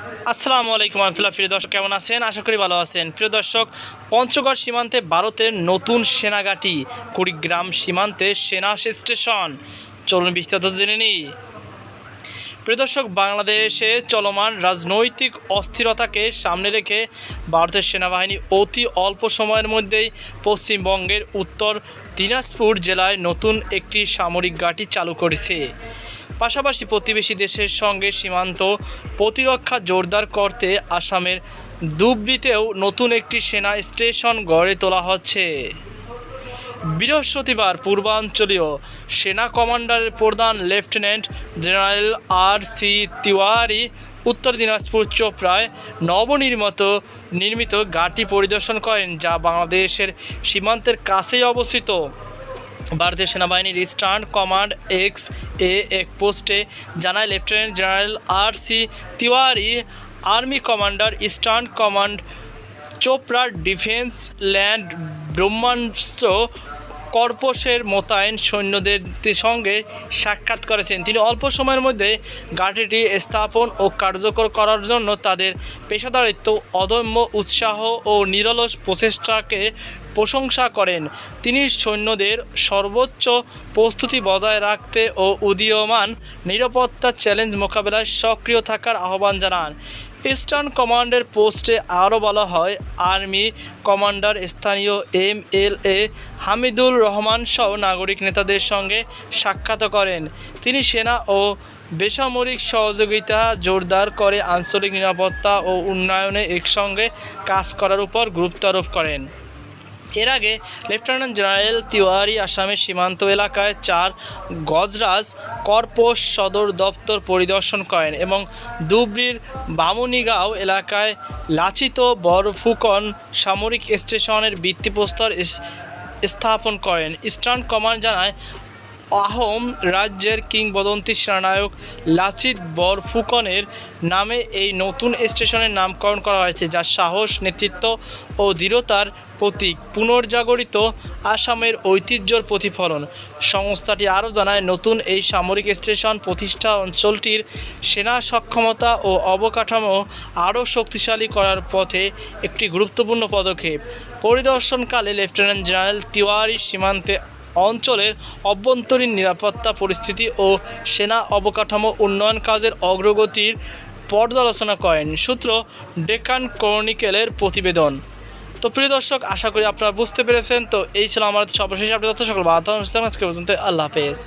আসসালামু আলাইকুম রহমতুল্লাহ প্রিয় দর্শক, কেমন আছেন? আশা করি ভালো আছেন। প্রিয় দর্শক, পঞ্চগড় সীমান্তে ভারতের নতুন সেনাঘাঁটি, কুড়িগ্রাম সীমান্তে সেনা স্টেশন। চলুন বিস্তারিত জেনে নিই। প্রিয় দর্শক, বাংলাদেশে চলমান রাজনৈতিক অস্থিরতাকে সামনে রেখে ভারতের সেনাবাহিনী অতি অল্প সময়ের মধ্যেই পশ্চিমবঙ্গের উত্তর দিনাজপুর জেলায় নতুন একটি সামরিক ঘাঁটি চালু করেছে। পাশাপাশি প্রতিবেশী দেশের সঙ্গে সীমান্ত প্রতিরক্ষা জোরদার করতে আসামের ধুবড়িতেও নতুন একটি সেনা স্টেশন গড়ে তোলা হচ্ছে। বৃহস্পতিবার পূর্বাঞ্চলীয় সেনা কমান্ডারের প্রধান lieutenant general R C Tiwari, Uttar Dinajpur চোপড়ায় নবনির্মিত নির্মিত ঘাঁটি পরিদর্শন করেন, যা বাংলাদেশের সীমান্তের কাছেই অবস্থিত। ভারতীয় সেনাবাহিনীর ইস্টার্ন কমান্ড এক্স এ এক পোস্টে জানায়, lieutenant general R C Tiwari, army commander, eastern command, চোপড়ার ডিফেন্স ল্যান্ড ব্রহ্মাস্ত্র কর্পসের মোতায়েন সৈন্যদের সঙ্গে সাক্ষাৎ করেছেন। তিনি অল্প সময়ের মধ্যে ঘাঁটিটি স্থাপন ও কার্যকর করার জন্য তাদের পেশাদারিত্ব, অদম্য উৎসাহ ও নিরলস প্রচেষ্টাকে প্রশংসা করেন। তিনি সৈন্যদের সর্বোচ্চ প্রস্তুতি বজায় রাখতে ও উদীয়মান নিরাপত্তা চ্যালেঞ্জ মোকাবেলায় সক্রিয় থাকার আহ্বান জানান। ইস্টার্ন কমান্ডের পোস্টে আরও বলা হয়, আর্মি কমান্ডার স্থানীয় M L A Hamidul Rahman সহ নাগরিক নেতাদের সঙ্গে সাক্ষাৎ করেন। তিনি সেনা ও বেসামরিক সহযোগিতা জোরদার করে আঞ্চলিক নিরাপত্তা ও উন্নয়নে একসঙ্গে কাজ করার উপর গুরুত্ব আরোপ করেন। এর আগে লেফটেন্যান্ট জেনারেল তিওয়ারি আসামের সীমান্ত এলাকায় চার গজরাজ কর্পোস সদর দপ্তর পরিদর্শন করেন এবং ধুবড়ির বামুনিগাঁও এলাকায় লাচিত বরফুকন সামরিক স্টেশনের ভিত্তিপ্রস্তর স্থাপন করেন। ইস্টার্ন কমান্ড জানায় আহোম রাজ্যের কিংবদন্তি সেনানায়ক লাচিত বরফুকনের নামে এই নতুন স্টেশনের নামকরণ করা হয়েছে যা সাহস, নেতৃত্ব ও দৃঢ়তার প্রতীক। পুনর্জাগরিত আসামের ঐতিহ্যর প্রতিফলন। সংস্থাটি আরও জানায়, নতুন এই সামরিক স্টেশন প্রতিষ্ঠা অঞ্চলটির সেনা সক্ষমতা ও অবকাঠামো আরও শক্তিশালী করার পথে একটি গুরুত্বপূর্ণ পদক্ষেপ। পরিদর্শনকালে লেফটেন্যান্ট জেনারেল তিওয়ারি সীমান্তে অঞ্চলের অভ্যন্তরীণ নিরাপত্তা পরিস্থিতি ও সেনা অবকাঠামো উন্নয়ন কাজের অগ্রগতির পর্যালোচনা করেন সূত্র ডেকান ক্রনিকেলের প্রতিবেদন। তো প্রিয় দর্শক, আশা করি আপনারা বুঝতে পেরেছেন। তো এই ছিল আমার সর্বশেষ আপডেট। সকল বাধা আজকে পর্যন্ত আল্লাহ হাফেজ।